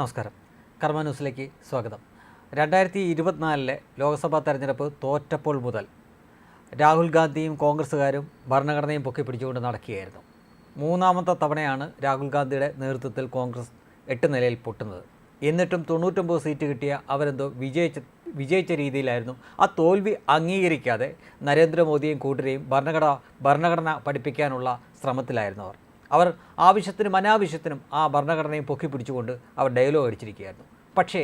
നമസ്കാരം. കർമ്മ ന്യൂസിലേക്ക് സ്വാഗതം. രണ്ടായിരത്തി ഇരുപത്തിനാലിലെ ലോക്സഭാ തെരഞ്ഞെടുപ്പ് തോറ്റപ്പോൾ മുതൽ രാഹുൽ ഗാന്ധിയും കോൺഗ്രസ്സുകാരും ഭരണഘടനയും പൊക്കി പിടിച്ചുകൊണ്ട് നടക്കുകയായിരുന്നു. മൂന്നാമത്തെ തവണയാണ് രാഹുൽ ഗാന്ധിയുടെ നേതൃത്വത്തിൽ കോൺഗ്രസ് എട്ട് നിലയിൽ പൊട്ടുന്നത്. എന്നിട്ടും തൊണ്ണൂറ്റൊമ്പത് സീറ്റ് കിട്ടിയ അവരെന്തോ വിജയിച്ച വിജയിച്ച രീതിയിലായിരുന്നു. ആ തോൽവി അംഗീകരിക്കാതെ നരേന്ദ്രമോദിയും കൂട്ടരെയും ഭരണഘടന ഭരണഘടന പഠിപ്പിക്കാനുള്ള ശ്രമത്തിലായിരുന്നു അവർ. അവർ ആവശ്യത്തിനും അനാവശ്യത്തിനും ആ ഭരണഘടനയും പൊക്കി പിടിച്ചുകൊണ്ട് അവർ ഡയലോഗ് അടിച്ചിരിക്കുകയായിരുന്നു. പക്ഷേ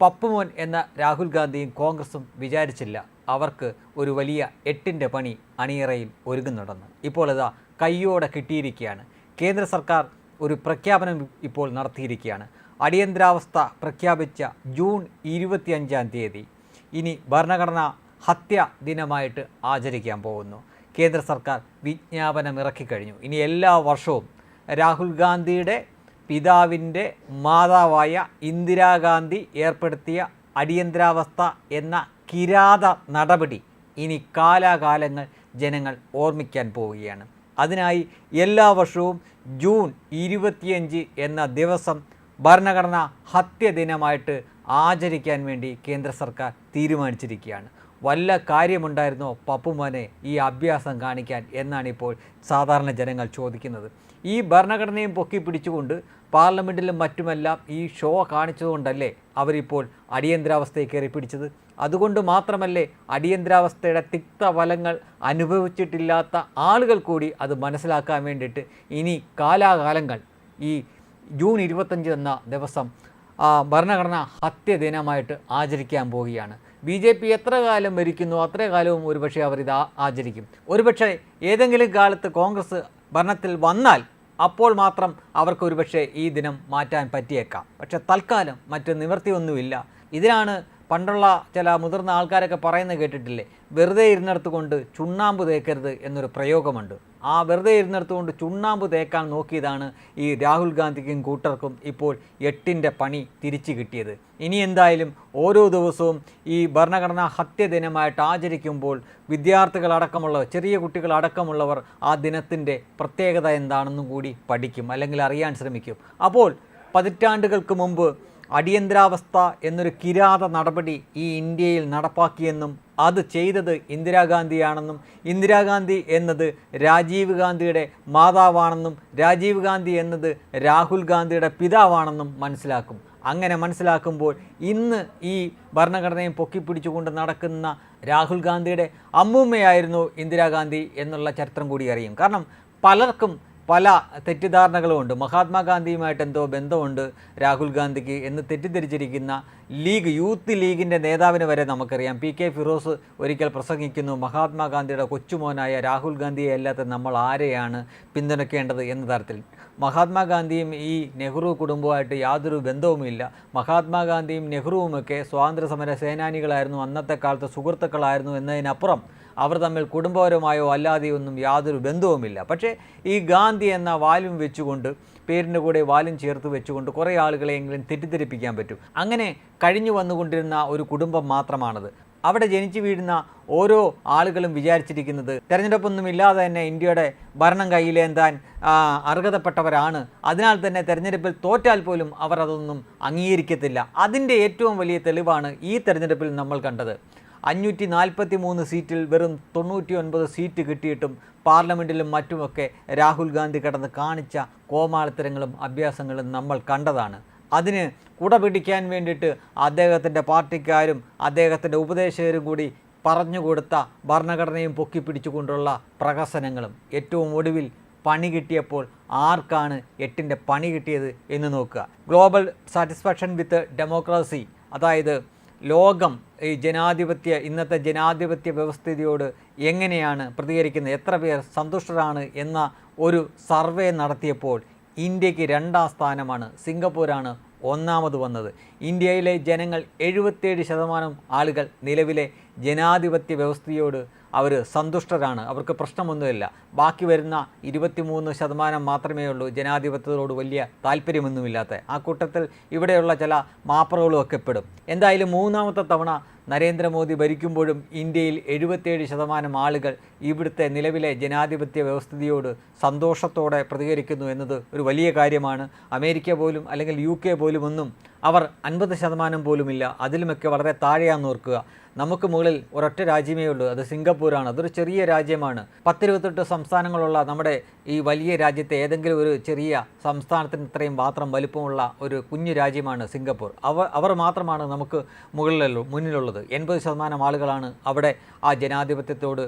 പപ്പുമോൻ എന്ന രാഹുൽ ഗാന്ധിയും കോൺഗ്രസും വിചാരിച്ചില്ല അവർക്ക് ഒരു വലിയ എട്ടിന്റെ പണി അണിയറയിൽ ഒരുങ്ങുന്നുണ്ടെന്ന്. ഇപ്പോൾ ഇതാ കയ്യോടെ കിട്ടിയിരിക്കുകയാണ്. കേന്ദ്ര സർക്കാർ ഒരു പ്രഖ്യാപനം ഇപ്പോൾ നടത്തിയിരിക്കുകയാണ്. അടിയന്തരാവസ്ഥ പ്രഖ്യാപിച്ച ജൂൺ ഇരുപത്തിയഞ്ചാം തീയതി ഇനി ഭരണഘടന ഹത്യ ദിനമായിട്ട് ആചരിക്കാൻ പോകുന്നു. കേന്ദ്ര സർക്കാർ വിജ്ഞാപനം ഇറക്കിക്കഴിഞ്ഞു ഇനി എല്ലാ വർഷവും രാഹുൽ ഗാന്ധിയുടെ പിതാവിന്റെ മാതാവായ ഇന്ദിരാഗാന്ധി ഏർപ്പെടുത്തിയ അടിയന്തരാവസ്ഥ എന്ന കിരാത നടപടി ഇനി കാലാകാലങ്ങൾ ജനങ്ങൾ ഓർമ്മിക്കാൻ പോവുകയാണ്. അതിനായി എല്ലാ വർഷവും ജൂൺ ഇരുപത്തിയഞ്ച് എന്ന ദിവസം ഭരണഘടനാ ഹത്യ ദിനമായിട്ട് ആചരിക്കാൻ വേണ്ടി കേന്ദ്ര സർക്കാർ തീരുമാനിച്ചിരിക്കുകയാണ്. വല്ല കാര്യമുണ്ടായിരുന്നോ പപ്പുമോനെ ഈ അഭ്യാസം കാണിക്കാൻ എന്നാണ് ഇപ്പോൾ സാധാരണ ജനങ്ങൾ ചോദിക്കുന്നത്. ഈ ഭരണഘടനയും പൊക്കി പിടിച്ചുകൊണ്ട് പാർലമെന്റിലും മറ്റുമെല്ലാം ഈ ഷോ കാണിച്ചതുകൊണ്ടല്ലേ അവരിപ്പോൾ അടിയന്തരാവസ്ഥയെ കയറി പിടിച്ചത്? അതുകൊണ്ട് മാത്രമല്ലേ അടിയന്തരാവസ്ഥയുടെ തിക്ത ഫലങ്ങൾ അനുഭവിച്ചിട്ടില്ലാത്ത ആളുകൾ കൂടി അത് മനസ്സിലാക്കാൻ വേണ്ടിയിട്ട് ഇനി കാലാകാലങ്ങൾ ഈ ജൂൺ ഇരുപത്തഞ്ച് എന്ന ദിവസം ഭരണഘടന ഹത്യ ദിനമായിട്ട് ആചരിക്കാൻ പോവുകയാണ്. ബി ജെ പി എത്ര കാലം ഭരിക്കുന്നു അത്ര കാലവും ഒരുപക്ഷെ അവർ ഇത് ആചരിക്കും. ഒരുപക്ഷെ ഏതെങ്കിലും കാലത്ത് കോൺഗ്രസ് ഭരണത്തിൽ വന്നാൽ അപ്പോൾ മാത്രം അവർക്ക് ഒരുപക്ഷെ ഈ ദിനം മാറ്റാൻ പറ്റിയേക്കാം. പക്ഷെ തൽക്കാലം മറ്റ് നിവൃത്തിയൊന്നുമില്ല. ഇതിനാണ് പണ്ടുള്ള ചില മുതിർന്ന ആൾക്കാരൊക്കെ പറയുന്നത് കേട്ടിട്ടില്ലേ? വെറുതെ ഇരുന്നിടത്ത് കൊണ്ട് ചുണ്ണാമ്പ് തേക്കരുത് എന്നൊരു പ്രയോഗമുണ്ട്. ആ വെറുതെ ഇരുന്നിടത്ത് കൊണ്ട് ചുണ്ണാമ്പ് തേക്കാൻ നോക്കിയതാണ് ഈ രാഹുൽ ഗാന്ധിക്കും കൂട്ടർക്കും ഇപ്പോൾ എട്ടിന്റെ പണി തിരിച്ചു കിട്ടിയത്. ഇനി എന്തായാലും ഓരോ ദിവസവും ഈ ഭരണഘടനാ ഹത്യ ദിനമായിട്ട് ആചരിക്കുമ്പോൾ വിദ്യാർത്ഥികളടക്കമുള്ളവർ ചെറിയ കുട്ടികളടക്കമുള്ളവർ ആ ദിനത്തിന്റെ പ്രത്യേകത എന്താണെന്നും കൂടി പഠിക്കും അല്ലെങ്കിൽ അറിയാൻ ശ്രമിക്കും. അപ്പോൾ പതിറ്റാണ്ടുകൾക്ക് മുമ്പ് അടിയന്തരാവസ്ഥ എന്നൊരു കിരാത നടപടി ഈ ഇന്ത്യയിൽ നടപ്പാക്കിയെന്നും അത് ചെയ്തത് ഇന്ദിരാഗാന്ധിയാണെന്നും ഇന്ദിരാഗാന്ധി എന്നത് രാജീവ് ഗാന്ധിയുടെ മാതാവാണെന്നും രാജീവ് ഗാന്ധി എന്നത് രാഹുൽ ഗാന്ധിയുടെ പിതാവാണെന്നും മനസ്സിലാക്കും. അങ്ങനെ മനസ്സിലാക്കുമ്പോൾ ഇന്ന് ഈ ഭരണഘടനയും പൊക്കിപ്പിടിച്ചുകൊണ്ട് നടക്കുന്ന രാഹുൽ ഗാന്ധിയുടെ അമ്മൂമ്മയായിരുന്നു ഇന്ദിരാഗാന്ധി എന്നുള്ള ചരിത്രം കൂടി അറിയും. കാരണം പലർക്കും പല തെറ്റിദ്ധാരണകളുമുണ്ട്. മഹാത്മാഗാന്ധിയുമായിട്ട് എന്തോ ബന്ധമുണ്ട് രാഹുൽ ഗാന്ധിക്ക് എന്ന് തെറ്റിദ്ധരിച്ചിരിക്കുന്ന ലീഗ് യൂത്ത് ലീഗിന്റെ നേതാവിന് വരെ നമുക്കറിയാം. പി കെ ഫിറോസ് ഒരിക്കൽ പ്രസംഗിക്കുന്നു മഹാത്മാഗാന്ധിയുടെ കൊച്ചുമോനായ രാഹുൽ ഗാന്ധിയെ അല്ലാത്ത നമ്മൾ ആരെയാണ് പിന്തുണയ്ക്കേണ്ടത് എന്ന തരത്തിൽ. മഹാത്മാഗാന്ധിയും ഈ നെഹ്റു കുടുംബവുമായിട്ട് യാതൊരു ബന്ധവുമില്ല. മഹാത്മാഗാന്ധിയും നെഹ്റുവുമൊക്കെ സ്വാതന്ത്ര്യ സമര സേനാനികളായിരുന്നു അന്നത്തെ കാലത്ത് സുഹൃത്തുക്കളായിരുന്നു എന്നതിനപ്പുറം അവർ തമ്മിൽ കുടുംബപരമായോ അല്ലാതെയൊന്നും യാതൊരു ബന്ധവുമില്ല. പക്ഷേ ഈ ഗാന്ധി എന്ന വാലും വെച്ചുകൊണ്ട് പേരിന്റെ കൂടെ വാലും ചേർത്ത് വെച്ചുകൊണ്ട് കുറേ ആളുകളെയെങ്കിലും തെറ്റിദ്ധരിപ്പിക്കാൻ പറ്റും. അങ്ങനെ കഴിഞ്ഞു വന്നുകൊണ്ടിരുന്ന ഒരു കുടുംബം മാത്രമാണത്. അവിടെ ജനിച്ചു വീഴുന്ന ഓരോ ആളുകളും വിചാരിച്ചിരിക്കുന്നത് തെരഞ്ഞെടുപ്പൊന്നും ഇല്ലാതെ തന്നെ ഇന്ത്യയുടെ ഭരണം കയ്യിലേന്താൻ അർഹതപ്പെട്ടവരാണ്. അതിനാൽ തന്നെ തെരഞ്ഞെടുപ്പിൽ തോറ്റാൽ പോലും അവർ അതൊന്നും അംഗീകരിക്കത്തില്ല. അതിന്റെ ഏറ്റവും വലിയ തെളിവാണ് ഈ തെരഞ്ഞെടുപ്പിൽ നമ്മൾ കണ്ടത്. അഞ്ഞൂറ്റി നാൽപ്പത്തി മൂന്ന് സീറ്റിൽ വെറും തൊണ്ണൂറ്റി ഒൻപത് സീറ്റ് കിട്ടിയിട്ടും പാർലമെന്റിലും മറ്റുമൊക്കെ രാഹുൽ ഗാന്ധി കടന്ന് കാണിച്ച കോമാളിത്തരങ്ങളും അഭ്യാസങ്ങളും നമ്മൾ കണ്ടതാണ്. അതിന് കുട പിടിക്കാൻ വേണ്ടിയിട്ട് അദ്ദേഹത്തിന്റെ പാർട്ടിക്കാരും അദ്ദേഹത്തിന്റെ ഉപദേശകരും കൂടി പറഞ്ഞുകൊടുത്ത ഭരണഘടനയും പൊക്കിപ്പിടിച്ചുകൊണ്ടുള്ള പ്രഹസനങ്ങളും. ഏറ്റവും ഒടുവിൽ പണി കിട്ടിയപ്പോൾ ആർക്കാണ് എട്ടിന്റെ പണി കിട്ടിയത് എന്ന് നോക്കുക. ഗ്ലോബൽ സാറ്റിസ്ഫാക്ഷൻ വിത്ത് ഡെമോക്രസി അതായത് ലോകം ഈ ജനാധിപത്യ ഇന്നത്തെ ജനാധിപത്യ വ്യവസ്ഥിതിയോട് എങ്ങനെയാണ് പ്രതികരിക്കുന്നത്? എത്ര പേർ സന്തുഷ്ടരാണ് എന്ന ഒരു സർവേ നടത്തിയപ്പോൾ ഇന്ത്യയ്ക്ക് രണ്ടാം സ്ഥാനമാണ് സിംഗപ്പൂരാണ് ഒന്നാമത് വന്നത്. ഇന്ത്യയിലെ ജനങ്ങൾ എഴുപത്തേഴ് ശതമാനം ആളുകൾ നിലവിലെ ജനാധിപത്യ വ്യവസ്ഥയോട് അവർ സന്തുഷ്ടരാണ്. അവർക്ക് പ്രശ്നമൊന്നുമില്ല. ബാക്കി വരുന്ന ഇരുപത്തിമൂന്ന് ശതമാനം മാത്രമേ ഉള്ളൂ. ജനാധിപത്യത്തോട് വലിയ താല്പര്യമൊന്നുമില്ലാത്ത. ആ കൂട്ടത്തിൽ ഇവിടെയുള്ള ചില മാപ്പറുകളും ഒക്കെ പെടും. എന്തായാലും മൂന്നാമത്തെ തവണ നരേന്ദ്രമോദി ഭരിക്കുമ്പോഴും ഇന്ത്യയിൽ എഴുപത്തേഴ് ശതമാനം ആളുകൾ ഇവിടുത്തെ നിലവിലെ ജനാധിപത്യ വ്യവസ്ഥിതിയോട് സന്തോഷത്തോടെ പ്രതികരിക്കുന്നു എന്നത് ഒരു വലിയ കാര്യമാണ്. അമേരിക്ക പോലും അല്ലെങ്കിൽ യു കെ പോലും ഒന്നും അവർ അൻപത് ശതമാനം പോലുമില്ല. അതിലുമൊക്കെ വളരെ താഴെയാണെന്ന് ഓർക്കുക. നമുക്ക് മുകളിൽ ഒരൊറ്റ രാജ്യമേ ഉള്ളൂ. അത് സിംഗപ്പൂരാണ്. അതൊരു ചെറിയ രാജ്യമാണ്. പത്തിരുപത്തെട്ട് സംസ്ഥാനങ്ങളുള്ള നമ്മുടെ ഈ വലിയ രാജ്യത്തെ ഏതെങ്കിലും ഒരു ചെറിയ സംസ്ഥാനത്തിന് ഇത്രയും മാത്രം വലുപ്പമുള്ള ഒരു കുഞ്ഞു രാജ്യമാണ് സിംഗപ്പൂർ. അവർ അവർ മാത്രമാണ് നമുക്ക് മുകളിലുള്ളൂ മുന്നിലുള്ളത്. എൺപത് ശതമാനം ആളുകളാണ് അവിടെ ആ ജനാധിപത്യത്തോട്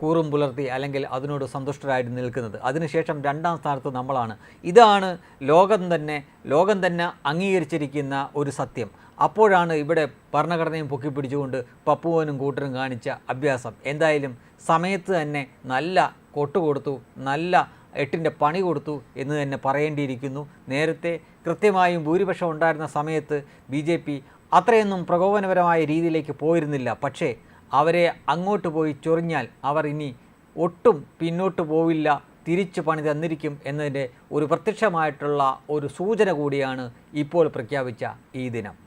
കൂറും പുലർത്തി അല്ലെങ്കിൽ അതിനോട് സന്തുഷ്ടരായിട്ട് നിൽക്കുന്നത്. അതിനുശേഷം രണ്ടാം സ്ഥാനത്ത് നമ്മളാണ്. ഇതാണ് ലോകം തന്നെ ലോകം തന്നെ അംഗീകരിച്ചിരിക്കുന്ന ഒരു സത്യം. അപ്പോഴാണ് ഇവിടെ ഭരണഘടനയും പൊക്കിപ്പിടിച്ചുകൊണ്ട് പപ്പുവനും കൂട്ടരും കാണിച്ച അഭ്യാസം. എന്തായാലും സമയത്ത് തന്നെ നല്ല കൊട്ടുകൊടുത്തു നല്ല എട്ടിന്റെ പണി കൊടുത്തു എന്ന് തന്നെ പറയേണ്ടിയിരിക്കുന്നു. നേരത്തെ കൃത്യമായും ഭൂരിപക്ഷം ഉണ്ടായിരുന്ന സമയത്ത് ബി അത്രയൊന്നും പ്രകോപനപരമായ രീതിയിലേക്ക് പോയിരുന്നില്ല. പക്ഷേ അവരെ അങ്ങോട്ട് പോയി ചൊറിഞ്ഞാൽ അവർ ഇനി ഒട്ടും പിന്നോട്ട് പോവില്ല തിരിച്ചു പണി തന്നിരിക്കും എന്നതിന്റെ ഒരു പ്രത്യക്ഷമായിട്ടുള്ള ഒരു സൂചന കൂടിയാണ് ഇപ്പോൾ പ്രഖ്യാപിച്ച ഈ ദിനം.